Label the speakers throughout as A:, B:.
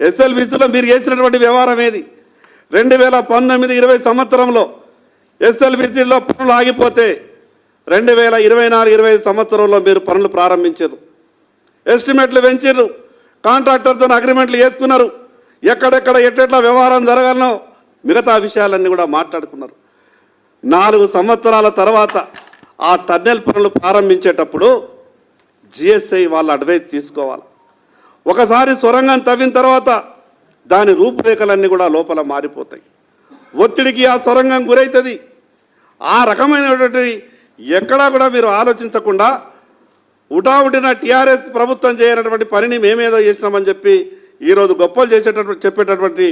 A: ఎస్ఎల్బిసిలో మీరు చేసినటువంటి వ్యవహారం ఏది? రెండు వేల పంతొమ్మిది ఇరవై సంవత్సరంలో ఎస్ఎల్బిసిలో పనులు ఆగిపోతే రెండు వేల ఇరవై నాలుగు ఇరవై సంవత్సరంలో మీరు పనులు ప్రారంభించారు. ఎస్టిమేట్లు పెంచారు. కాంట్రాక్టర్తో అగ్రిమెంట్లు చేసుకున్నారు. ఎక్కడెక్కడ ఎట్లెట్లా వ్యవహారం జరగాలనో మిగతా విషయాలన్నీ కూడా మాట్లాడుకున్నారు. నాలుగు సంవత్సరాల తర్వాత ఆ టన్నెల్ పనులు ప్రారంభించేటప్పుడు జిఎస్ఐ వాళ్ళ అడ్వైస్ తీసుకోవాలి. ఒకసారి సొరంగం తవ్విన తర్వాత దాని రూపురేఖలన్నీ కూడా లోపల మారిపోతాయి. ఒత్తిడికి ఆ సొరంగం గురవుతుంది ఆ రకమైనటువంటి ఎక్కడా కూడా మీరు ఆలోచించకుండా ఉటావుటిన టీఆర్ఎస్ ప్రభుత్వం చేయనటువంటి పనిని మేమేదో చేసినామని చెప్పి ఈరోజు గొప్పలు చేసేటటువంటి చెప్పేటటువంటి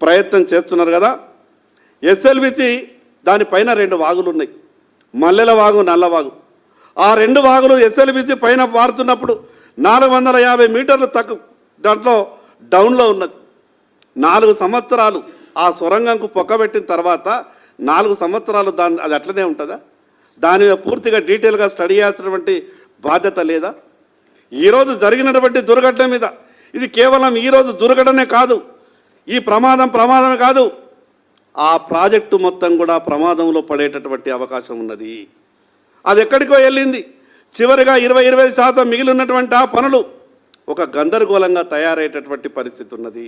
A: ప్రయత్నం చేస్తున్నారు కదా. ఎస్ఎల్బిసి దానిపైన రెండు వాగులు ఉన్నాయి మల్లెల వాగు నల్లవాగు ఆ రెండు వాగులు ఎస్ఎల్బిసి పైన పారుతున్నప్పుడు నాలుగు వందల యాభై మీటర్లు తక్కువ దాంట్లో డౌన్లో ఉన్నది. నాలుగు సంవత్సరాలు ఆ సొరంగంకు పొక్కబెట్టిన తర్వాత నాలుగు సంవత్సరాలు దాని అది అట్లనే ఉంటుందా? దాని మీద పూర్తిగా డీటెయిల్గా స్టడీ చేయాల్సినటువంటి బాధ్యత లేదా? ఈరోజు జరిగినటువంటి దుర్ఘటన మీద ఇది కేవలం ఈరోజు దుర్ఘటనే కాదు ఈ ప్రమాదం ప్రమాదం కాదు ఆ ప్రాజెక్టు మొత్తం కూడా ప్రమాదంలో పడేటటువంటి అవకాశం ఉన్నది. అది ఎక్కడికో వెళ్ళింది. చివరిగా ఇరవై ఇరవై శాతం మిగిలి ఉన్నటువంటి ఆ పనులు ఒక గందరగోళంగా తయారయ్యేటటువంటి పరిస్థితి ఉన్నది.